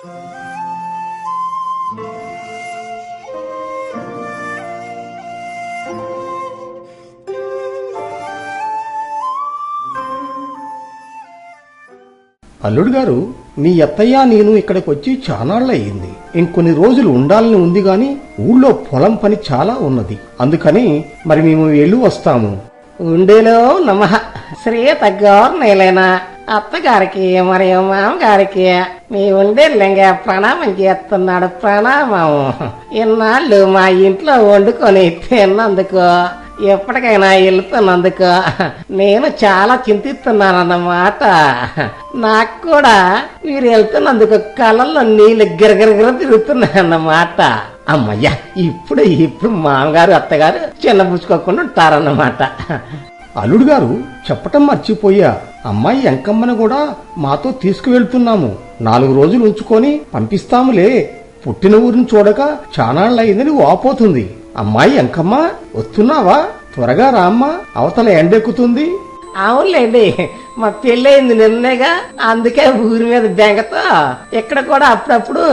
అల్లుడు గారు మీ అత్తయ్య నేను ఇక్కడికి వచ్చి చానాళ్ళయింది ఇంకొన్ని రోజులు ఉండాలని ఉంది గాని ఊళ్ళో పొలం పని చాలా ఉన్నది. అందుకని మరి మేము వెళ్ళి వస్తాము. ఉండేలో నమ. శ్రీ తగ్గోర్ నేలేనా అత్తగారికి మరియు మామగారికి మీ ఉండేళ్ళంగా ప్రణామం చేస్తున్నాడు ప్రణామం. ఇన్నాళ్ళు మా ఇంట్లో వండుకొని తిన్నందుకు ఎప్పటికైనా వెళ్తున్నందుకు నేను చాలా చింతిస్తున్నానన్నమాట. నాకు కూడా మీరు వెళ్తున్నందుకు కళ్ళల్లో నీళ్ళు గిరగిరగిర తిరుగుతున్నాయన్నమాట. అమ్మయ్యా ఇప్పుడు ఇప్పుడు మామగారు అత్తగారు చిన్న పుచ్చుకోకుండా ఉంటారన్నమాట. అల్లుడు గారు చెప్పటం మర్చిపోయా. అమ్మాయి ఎంకమ్మను కూడా మాతో తీసుకువెళ్తున్నాము. నాలుగు రోజులు ఉంచుకొని పంపిస్తాములే. పుట్టిన ఊరిని చూడక చానాళ్ళయిందని వాపోతుంది. అమ్మాయి ఎంకమ్మ వస్తున్నావా? త్వరగా రామ్మా అవతల ఎండెక్కుతుంది. అవునులేండి. మా పెళ్ళయింది నిన్నేగా అందుకే ఊరి మీద బెంగతో. ఇక్కడ కూడా అప్పుడప్పుడు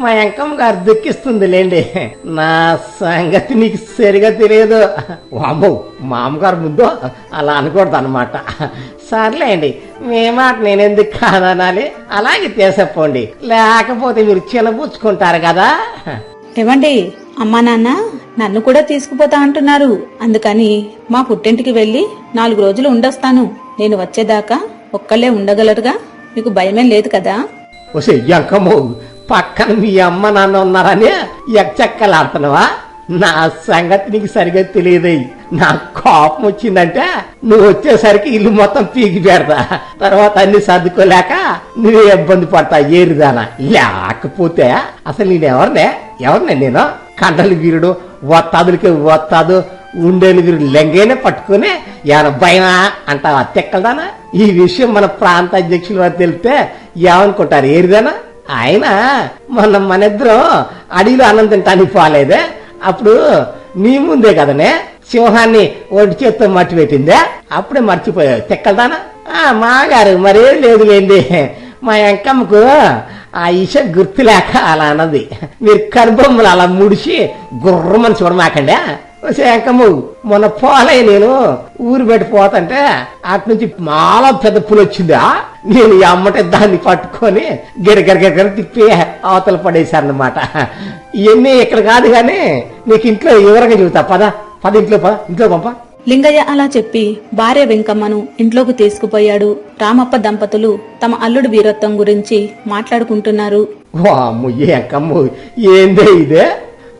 మా ఎంకమ్మ గారు దుఃఖిస్తుంది లేండి నా సంగతి నీకు సరిగా తెలియదు. వామ్మో మామగారు ముందు అలా అనకూడదు అనమాట సర్లేండి మీ మాట నేనెందుకు కాదనాలి? అలాగే తీసపోండి లేకపోతే మీరు చిన్నపుచ్చుకుంటారు కదా. ఏమండి అమ్మా నాన్న నన్ను కూడా తీసుకుపోతా అంటున్నారు. అందుకని మా పుట్టింటికి వెళ్ళి నాలుగు రోజులు ఉండొస్తాను. నేను వచ్చేదాకా ఒక్కళ్ళే ఉండగలరుగా? మీకు భయమేం లేదు కదా? పక్కన మీ అమ్మ నాన్న ఉన్నారని ఎక్కలాడుతున్నావా నా సంగతి నీకు సరిగా తెలియదు. నా కోపం వచ్చిందంటే నువ్వు వచ్చేసరికి ఇల్లు మొత్తం పీకి పెడతా. తర్వాత అన్ని సర్దుకోలేక నువ్వే ఇబ్బంది పడతా ఏరుదానా. లేకపోతే అసలు నేను ఎవరినే? ఎవరినే నేను? కండలు వీరుడు ఒత్తాదులకి ఒత్తాదు ఉండేలు వీరుడు లెంగైనా పట్టుకుని ఏమైనా భయమా అంటావా? తెక్కలదానా? ఈ విషయం మన ప్రాంత అధ్యక్షుల వారు తెలిస్తే ఏమనుకుంటారు? ఏరిదానా? ఆయన మొన్న మన ఇద్దరం అడవిలో అన్నం తింటానికి పోలేదే. అప్పుడు నీ ముందే కదనే సింహాన్ని ఒంటి చేత్తో మట్టి పెట్టిందే? అప్పుడే మర్చిపోయావు తెక్కలదానా? మాగారు మరేం లేదులేండి మా ఎంకమ్మకు ఆ ఇష గుర్తులేక అలా అన్నది. మీరు కనుబొమ్మలు అలా ముడిచి గుర్రమని చూడమాకండి శంకమ్ము మొన్న పోలే నేను ఊరు పెట్టి పోతంటే అటు నుంచి మాలా పెద్ద పులి వచ్చిందా. నేను ఈ అమ్మటే దాన్ని పట్టుకొని గిరగిరగిర తిప్పి అవతల పడేశారన్నమాట. ఇవన్నీ ఇక్కడ కాదు గాని నీకు ఇంట్లో వివరంగా చెబుతా. పద పద ఇంట్లో పద ఇంట్లో పంప. లింగయ్య అలా చెప్పి భార్య వెంకమ్మను ఇంట్లోకి తీసుకుపోయాడు. రామప్ప దంపతులు తమ అల్లుడి వీరత్వం గురించి మాట్లాడుకుంటున్నారు. వామ్ము ఏందే ఇదే?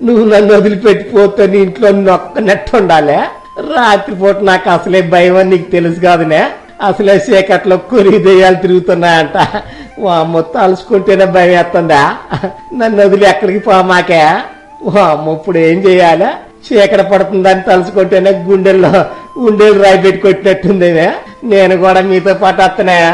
నువ్వు నన్ను వదిలిపెట్టిపోతే నీ ఇంట్లో నొక్కనట్టు ఉండాలి? రాత్రిపూట నాకు అసలే భయం అని నీకు తెలుసు కాదునే అసలే చీకట్లో కొరి దెయ్యాలు తిరుగుతున్నాయంట. వామ్మ తలుచుకుంటేనే భయం వేస్తుందా? నన్ను వదిలి ఎక్కడికి పోమాకే వామ్మ ఇప్పుడు ఏం చేయాలి? చీకట పడుతుందని తలుచుకుంటేనే గుండెల్లో ఉండేలు రాయి పెట్టి నేను కూడా మీతో పాటు వస్తున్నాయా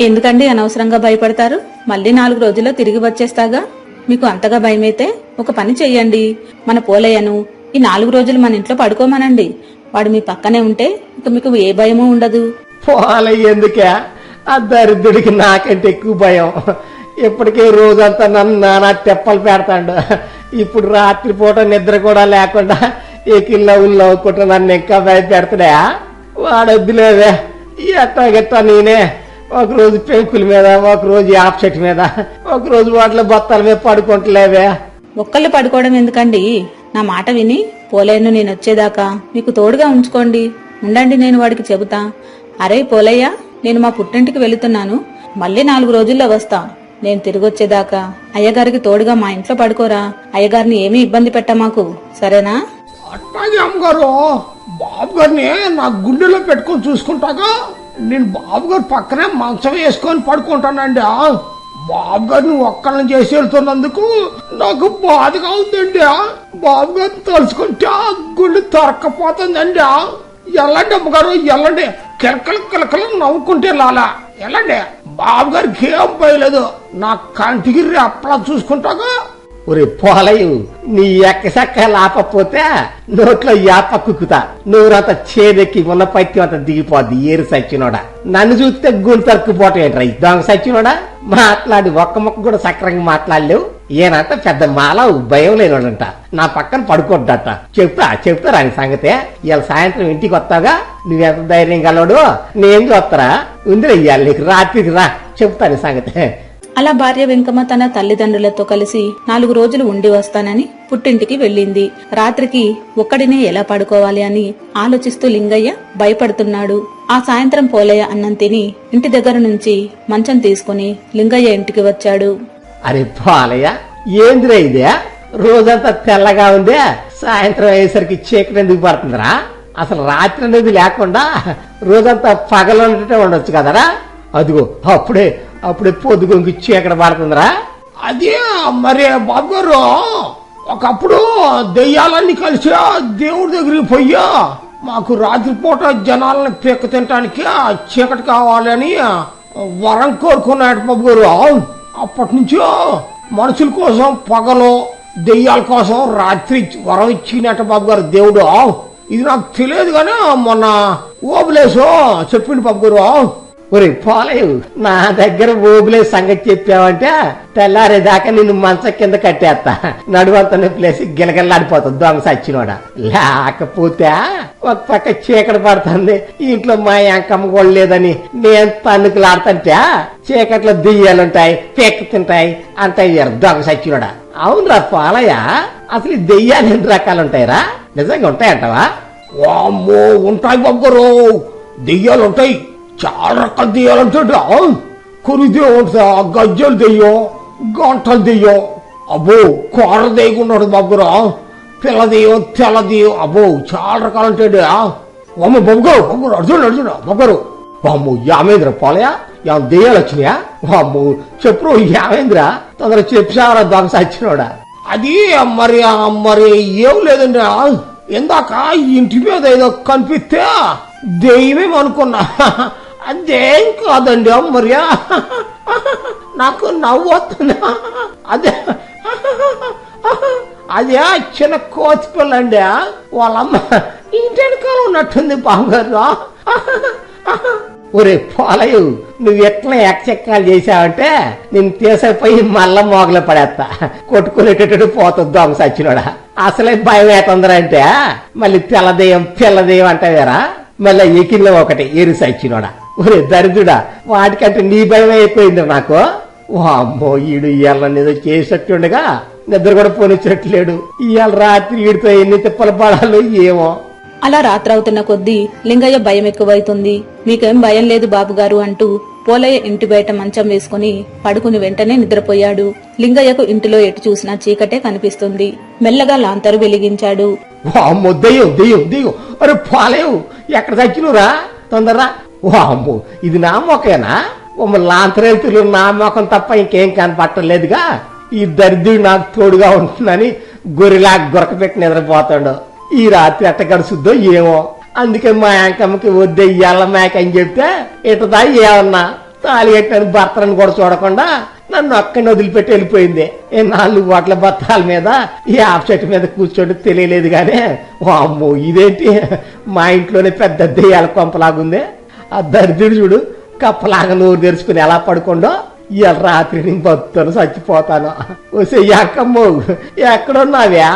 ఎందుకండి అనవసరంగా భయపడతారు? మళ్ళీ నాలుగు రోజుల్లో తిరిగి వచ్చేస్తాగా? మీకు అంతగా భయమైతే ఒక పని చెయ్యండి. మన పోలయ్యను ఈ నాలుగు రోజులు మన ఇంట్లో పడుకోమనండి. వాడు మీ పక్కనే ఉంటే ఇక మీకు ఏ భయమూ ఉండదు. పోలే ఎందుకే? ఆ దరిద్రుడికి నాకంటే ఎక్కువ భయం. ఇప్పటికే రోజంతా నన్ను నానా తెప్పలు పెడతాడు. ఇప్పుడు రాత్రిపూట నిద్ర కూడా లేకుండా ఎకిల్లో ఉల్లవుకుంటా నన్ను ఇంకా భయపెడతాడా? వాడొద్దులేదే ఎట్టా గట్టా నేనే ఒక రోజు పెంకుల మీద ఒక రోజు యాప చెట్టు మీద ఒక రోజు వాటిలో బత్తాల మీద పడుకుంటలేవే. ఒక్కళ్ళు పడుకోవడం ఎందుకండి? నా మాట విని పోలేను నేను వచ్చేదాకా. మీకు తోడుగా ఉంచుకోండి. ఉండండి నేను వాడికి చెబుతా. అరే పోలయ్య నేను మా పుట్టింటికి వెళుతున్నాను. మళ్ళీ నాలుగు రోజుల్లో వస్తా. నేను తిరిగి వచ్చేదాకా అయ్యగారికి తోడుగా మా ఇంట్లో పడుకోరా. అయ్యగారిని ఏమీ ఇబ్బంది పెట్టమాకు సరేనా? అట్టాగే అమ్మగారు. బాబు గారిని నా గుండెలో పెట్టుకొని చూసుకుంటాగా? నేను బాబుగారు పక్కనే మంచం వేసుకొని పడుకుంటానండి. బాబుగారిని ఒక్కళ్ళని చేసి వెళ్తున్నందుకు నాకు బాధగా ఉందండి. బాబుగారిని తలుచుకుంటే ఆ గుండె తొరక్కపోతుందండి. ఆ. ఎల్లండి అమ్మగారు ఎల్లండి. కిలకలు కిలకలు నవ్వుకుంటే లాలా. ఎల్లండి. బాబుగారికి ఏం పోయలేదు నా కంటికి రెప్పలా చూసుకుంటాగా ఒరే పోలయు నీ ఎక్కసక్క లాపపోతే నోట్లో యాప కుక్కుతా. నోరంతా చేదెక్కి ఉన్న పత్తి అంత దిగిపోద్ది ఏరు సచ్చినోడా. నన్ను చూస్తే గుండు తరుక్కుపోవటం ఏంట్రా దొంగ సచ్చినోడా? మాట్లాడి ఒక్క ముక్క కూడా సక్రంగా మాట్లాడలేవు. ఈయనంత పెద్ద మాల భయం లేనోడంట. నా పక్కన పడుకోడ్డట చెప్తా చెప్తా ఆయన సంగతే. ఇవాళ సాయంత్రం ఇంటికి వస్తాగా నువ్వెంత ధైర్యం గలవాడు? నేను చూస్తారా? ఉందిరా ఇవాళ నీకు రాత్రికి రా. చెప్తాను సంగతే. అలా భార్య వెంకమ్మ తన తల్లిదండ్రులతో కలిసి నాలుగు రోజులు ఉండి వస్తానని పుట్టింటికి వెళ్ళింది. రాత్రికి ఒక్కడినే ఎలా పడుకోవాలి అని ఆలోచిస్తూ లింగయ్య భయపడుతున్నాడు. ఆ సాయంత్రం పోలయ్య అన్నం తిని ఇంటి దగ్గర నుంచి మంచం తీసుకుని లింగయ్య ఇంటికి వచ్చాడు. అరే పాలయ్య ఏందిరా ఇదే? రోజంతా తెల్లగా ఉందే సాయంత్రం అయ్యేసరికి చీకటి ఎందుకు పడుతుందిరా? అసలు రాత్రి అనేది లేకుండా రోజంతా పగలు ఉండటం ఉండొచ్చు కదరా? అదిగో అప్పుడే అప్పుడే పొద్దుగొంగి చీకటి పడుతుందిరా? అదే మరి బాబు గారు ఒకప్పుడు దెయ్యాలన్నీ కలిసి దేవుడి దగ్గరికి పోయా మాకు రాత్రిపూట జనాలను పీక తినటానికి చీకటి కావాలని వరం కోరుకున్నాడు బాబు గారు అప్పటి నుంచి మనుషుల కోసం పగలు దెయ్యాల కోసం రాత్రి వరం ఇచ్చినట్టు బాబు గారు దేవుడు ఇది నాకు తెలియదు కానీ మొన్న ఓబులేసో చెప్పిండు బాబు గారు ఒరే పోలేవు. నా దగ్గర ఓబులే సంగతి చెప్పావంటే తెల్లారేదాకా నిన్ను మంచం కింద కట్టేస్తా. నడువంత ప్లేస్ గిలగిల్లాడిపోతుంది దొంగ సచ్చినోడ. లేకపోతే ఒక పక్క చీకటి పడుతుంది. ఇంట్లో మా ఎంకమ్మ కూడా లేదని నేను తన్నుకులాడుతుంటే చీకట్లో దెయ్యాలుంటాయి పెక్కు తింటాయి అంత వీరు దొంగ సచ్చినోడా. అవునరా పాలయ్య అసలు ఈ దెయ్యాలు ఎన్ని రకాలు ఉంటాయిరా నిజంగా ఉంటాయంటవా? వామ్మో ఉంటాయి బొగ్గరు దెయ్యాలు ఉంటాయి చాలా రకాల దెయ్యాలు ఉంటాయి గజ్జలు దెయ్యో గంటలు దెయ్యో అబ్బో కూర దెయ్యకున్నాడు బాబురా పిల్ల దెయ్యం తెల్ల దెయ్యం అబ్బో చాలా రకాలు ఉంటాయి అమ్మ బాబుగారు బొగ్గరు అర్జున్ అర్జున్ బొగ్గరు వామ్మో యామేంద్ర పోలయా? యా దెయ్యాలు వచ్చినాయా వామ్మో చెప్పు యామేంద్ర? తొందర చెప్పారా దొంగ సచ్చినోడా? అది మరి ఆ మరి ఏం లేదండి ఇందాక ఇంటి మీద ఏదో కనిపిస్తే దెయ్యమేమనుకున్నా. అదేం కాదండి అమ్మర్యా నాకు నవ్వు అదే. అదే చిన్న కోతి పిల్లండి వాళ్ళమ్మ ఇంటి వెనకాల ఉన్నట్టుంది బాగారు ఒరే పోలయు నువ్వు ఎట్లా ఎక్కచెక్కాలు చేసావంటే నేను తీసపోయి మళ్ళా మోగలు పడేస్తా. కొట్టుకునేటట్టు పోతుంది దొంగ సచ్చినోడా. అసలే భయం ఏతందరంటే మళ్ళీ తెల్లదేయం పిల్లదేయం అంటావేరా? మళ్ళీ ఎకిల్లో ఒకటి ఎరు సచ్చినోడా. ఒరే దరిద్రుడా వాటికంటే నీ భయం అయిపోయింది నాకు. వామ్మో ఈడు ఏదో చేసేట్టుండగా నిద్ర కూడా పోనిచ్చినట్లేడు ఇవాళ రాత్రి ఈడితో ఎన్ని తిప్పలు పడాలో ఏమో. అలా రాత్రవుతున్న కొద్దీ లింగయ్య భయం ఎక్కువైతుంది. మీకేం భయం లేదు బాబుగారు అంటూ పోలయ్య ఇంటి బయట మంచం వేసుకుని పడుకుని వెంటనే నిద్రపోయాడు. లింగయ్యకు ఇంటిలో ఎటు చూసినా చీకటే కనిపిస్తుంది. మెల్లగా లాంతరు వెలిగించాడు. అరే పాలేవు ఎక్కడ చచ్చినవురా తొందరరా. వాము ఇది నా మొకేనా ఉమ్మ లాంతరేతులు నా మొఖం తప్ప ఇంకేం కనపట్టలేదుగా? ఈ దరిద్రుడు నాకు తోడుగా ఉంటుందని గొరిలా గురక పెట్టి నిద్రపోతాడు. ఈ రాత్రి ఎట్ట గడుచుద్దో ఏమో. అందుకే మా యాంకమ్మకి వద్దే ఇయ్యాల మేక అని చెప్తే ఇటదా ఏమన్నా? తాళి కట్టిన భర్తలను కూడా చూడకుండా నన్ను అక్కడిని వదిలిపెట్టి వెళ్ళిపోయింది. ఏ నాలుగు వాట్ల బత్తాల మీద ఈ ఆఫ్ చెట్టు మీద కూర్చోండి తెలియలేదు గానే అమ్మో ఇదేంటి? మా ఇంట్లోనే పెద్ద దెయ్యాల కొంపలాగుంది. ఆ దరిద్రుడు చూడు కప్పలాగా నోరు తెరుచుకుని ఎలా పడుకుండో ఇవాళ రాత్రి నేను బతుతాను చచ్చిపోతాను. వసే ఎక్కమ్మో ఎక్కడున్నావ్యా?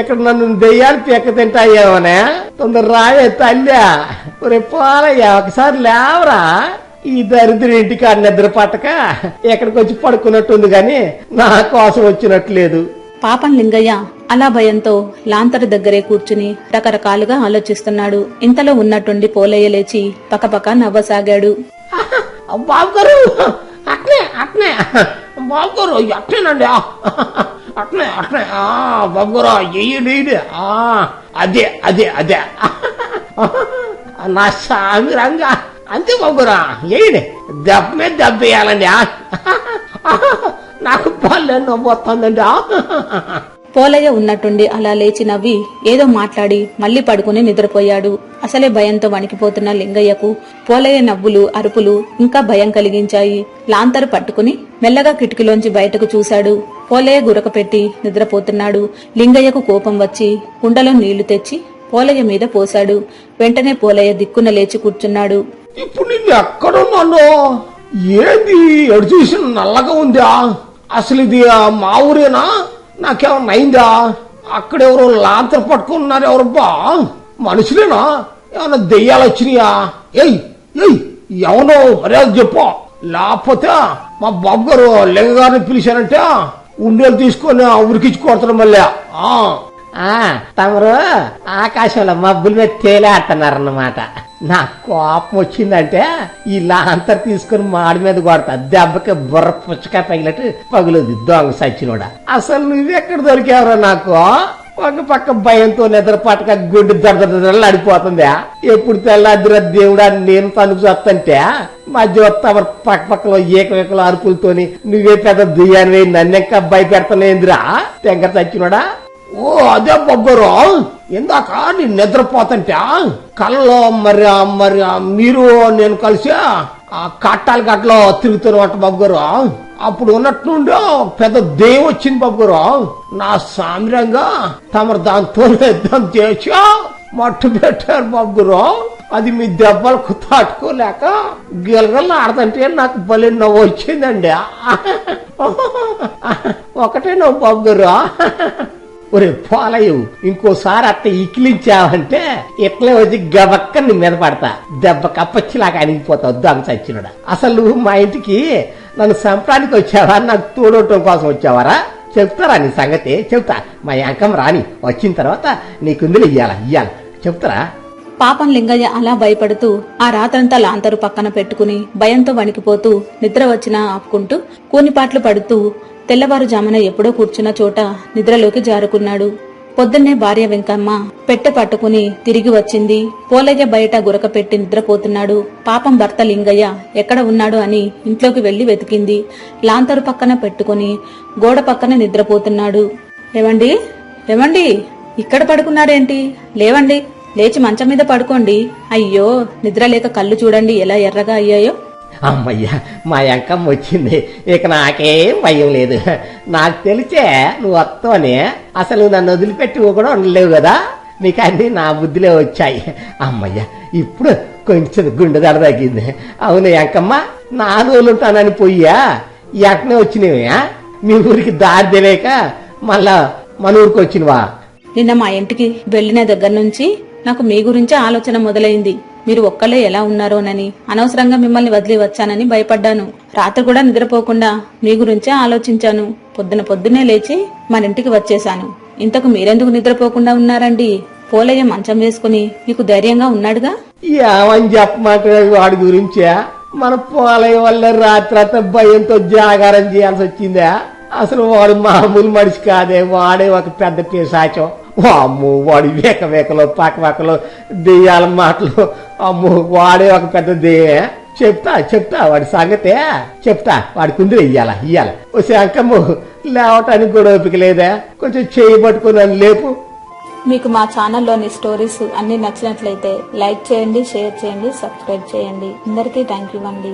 ఇక్కడ నన్ను దెయ్యాలు పీక తింటాయేమోనే? తొందర రావే తల్లా. ఒరే పోలయ్యా ఒకసారి లేవరా? ఈ దరిద్రుడి ఇంటికి నిద్ర పట్టక ఎక్కడికి వచ్చి పడుకున్నట్టుంది గాని నా కోసం వచ్చినట్లేదు. పాపం లింగయ్య అలా భయంతో లాంతరు దగ్గరే కూర్చుని రకరకాలుగా ఆలోచిస్తున్నాడు. ఇంతలో ఉన్నట్టుండి పోలయ్య లేచి పకపక నవ్వసాగాడు. బాబు గారు అట్నే అట్నే. బాబు గారు అట్నేనండి ఆ, అట్నే అట్నే. ఆ, బాబు గారు ఎయ్యండి ఆ, అదే అదే అదే. నా సామి రంగా. అంతే బాబు గారు ఎయ్యండి దెబ్బ మీద దెబ్బ వేయాలండి. ఆ. నాకు పల్లె నవ్వు వస్తుందండి పోలయ్య ఉన్నట్టుండి అలా లేచి నవ్వి ఏదో మాట్లాడి మళ్ళీ పడుకుని నిద్రపోయాడు. అసలే భయంతో వణికిపోతున్న లింగయ్యకు పోలయ్య నవ్వులు అరుపులు ఇంకా భయం కలిగించాయి. లాంతరు పట్టుకుని మెల్లగా కిటికీలోంచి బయటకు చూశాడు. పోలయ్య గురక పెట్టి నిద్రపోతున్నాడు. లింగయ్యకు కోపం వచ్చి కుండలో నీళ్ళు తెచ్చి పోలయ్య మీద పోశాడు. వెంటనే పోలయ్య దిక్కున లేచి కూర్చున్నాడు. ఇప్పుడు ఏంది? ఎడు చూసి నల్లగా ఉందా? అసలు ఇది మా ఊరేనా? నాకేమన్నా అయిందా? అక్కడెవరో లాంతర పట్టుకున్నారు ఎవరు బా? మనుషులేనా? ఏమన్నా దెయ్యాలు వచ్చినాయా? ఏయ్ ఏయ్ ఎవనో? మర్యాద చెప్పు. లేకపోతే మా బాబు గారు లింగ గారిని పిలిచారంటే ఉండేలు తీసుకొని ఉరికించుకోడతారు మళ్ళీ. ఆ. తమరు ఆకాశంలో మబ్బుల మీద తేలాడుతున్నారన్నమాట నా కోపం వచ్చిందంటే ఇలా అంతర్ తీసుకుని మాడి మీద కొడతా. దెబ్బకి బుర్ర పుచ్చక పగిలట్టు పగులుది దొంగ సచ్చినోడా. అసలు నువ్వెక్కడ దొరికావురా నాకు? ఒక పక్క భయంతో నిద్ర పట్టక గుడ్డు దడదడలు అడిపోతుందా ఎప్పుడు తెల్లాదిరా దేవుడా నేను తనుకు చూస్తుంటే మధ్య తమ పక్క పక్కలో ఏకవేకల అరుపులతోని నువ్వే పెద్ద దుయ్యాన్ని నన్నెక్క భయపెడతానేందిరా తెంగ చచ్చినోడా ఓ అదే బొగ్గరు. ఇందాక నేను నిద్రపోతుంటే కళ్ళలో మరి మరి మీరు నేను కలిసి ఆ కట్టాలు గట్లో తిరుగుతున్నమాట బాబు అప్పుడు ఉన్నట్టుండి పెద్ద దెయ్యం వచ్చింది బాబు నా సామ్యంగా తమరు దాంతో యుద్ధం చేసి మట్టు పెట్టారు బాబు అది మీ దెబ్బలకు తట్టుకోలేక గిలగల్లా ఆడదంటే నాకు భలే నవ్వు వచ్చిందండి. ఒకటే నవ్వు బాబు ఒరే పోలయు ఇంకోసారి అట్ట ఇకిలించావంటే ఇట్లే వచ్చి గబక్క నీ మీద పడతా. దెబ్బ కప్పచ్చిలాగా అణిగిపోతావు దొంగ చచ్చినడా. అసలు నువ్వు మా ఇంటికి నన్ను సంపడానికి వచ్చావా? నాకు తోడవటం కోసం వచ్చావారా? చెప్తారా నీ సంగతి? చెప్తా. మా యాంకం రాని వచ్చిన తర్వాత నీ కుందులు ఇయ్యాల ఇయ్యాల. చెప్తారా? పాపం లింగయ్య అలా భయపడుతూ ఆ రాత్రంతా లాంతరు పక్కన పెట్టుకుని భయంతో వణికిపోతూ నిద్ర వచ్చినా ఆపుకుంటూ కూనిపాట్లు పడుతూ తెల్లవారుజామున ఎప్పుడో కూర్చున్న చోట నిద్రలోకి జారుకున్నాడు. పొద్దున్నే భార్య వెంకమ్మ పెట్టె పట్టుకుని తిరిగి వచ్చింది. పోలయ్య బయట గురక పెట్టి నిద్రపోతున్నాడు. పాపం భర్త లింగయ్య ఎక్కడ ఉన్నాడు అని ఇంట్లోకి వెళ్ళి వెతికింది. లాంతరు పక్కన పెట్టుకుని గోడ పక్కన నిద్రపోతున్నాడు. ఏవండి? ఏవండి? ఇక్కడ పడుకున్నారేంటి లేవండి. లేచి మంచం మీద పడుకోండి. అయ్యో! నిద్ర లేక కళ్ళు చూడండి ఎలా ఎర్రగా అయ్యాయో. అమ్మయ్యా మా ఎంకమ్మ వచ్చింది. ఇక నాకేం భయం లేదు. నాకు తెలిసే నువ్వు వస్తావని అసలు నన్ను వదిలిపెట్టి కూడా ఉండలేవు కదా. నీకు అన్ని నా బుద్ధిలో వచ్చాయి. అమ్మయ్యా ఇప్పుడు కొంచెం గుండె దడ తగ్గింది. అవును ఎంకమ్మ నా రోజులు ఉంటానని పోయ్యా. ఎక్కనే వచ్చినవా మీ ఊరికి దారి తెలియక మళ్ళా మన ఊరికి వచ్చినవా? నిన్న మా ఇంటికి వెళ్ళిన దగ్గర నుంచి నాకు మీ గురించే ఆలోచన మొదలైంది. మీరు ఒక్కళ్ళే ఎలా ఉన్నారోనని? అనవసరంగా మిమ్మల్ని వదిలి వచ్చానని భయపడ్డాను. రాత్రి కూడా నిద్రపోకుండా మీ గురించే ఆలోచించాను. పొద్దున పొద్దునే లేచి మన ఇంటికి వచ్చేశాను. ఇంతకు మీరెందుకు నిద్రపోకుండా ఉన్నారండి? పోలయ్య మంచం వేసుకుని మీకు ధైర్యంగా ఉన్నాడుగా? ఏమని వాడి గురించే? మన పోలయ్య వల్ల రాత్రి భయంతో జాగారం చేయాల్సి వచ్చిందా? అసలు వాడు మామూలు మనిషి కాదే. వాడే ఒక పెద్ద పిశాచం. అమ్మో వాడు వేక వేకలో పక్క పక్కలో దెయ్యాల మాటలు అమ్మో వాడే ఒక పెద్ద దేవే చెప్తా చెప్తా వాడి సంగతే చెప్తా. వాడి కుందిరి ఇయ్యాల ఇయ్యాల. ఓ శంకమ్ము లేవటానికి కూడా ఓపిక లేదా? కొంచెం చేయి పట్టుకున్నాను లేపు. మీకు మా ఛానల్లోని స్టోరీస్ అన్ని నచ్చినట్లయితే లైక్ చేయండి షేర్ చేయండి సబ్స్క్రైబ్ చేయండి. అందరికీ థ్యాంక్ యూ అండి.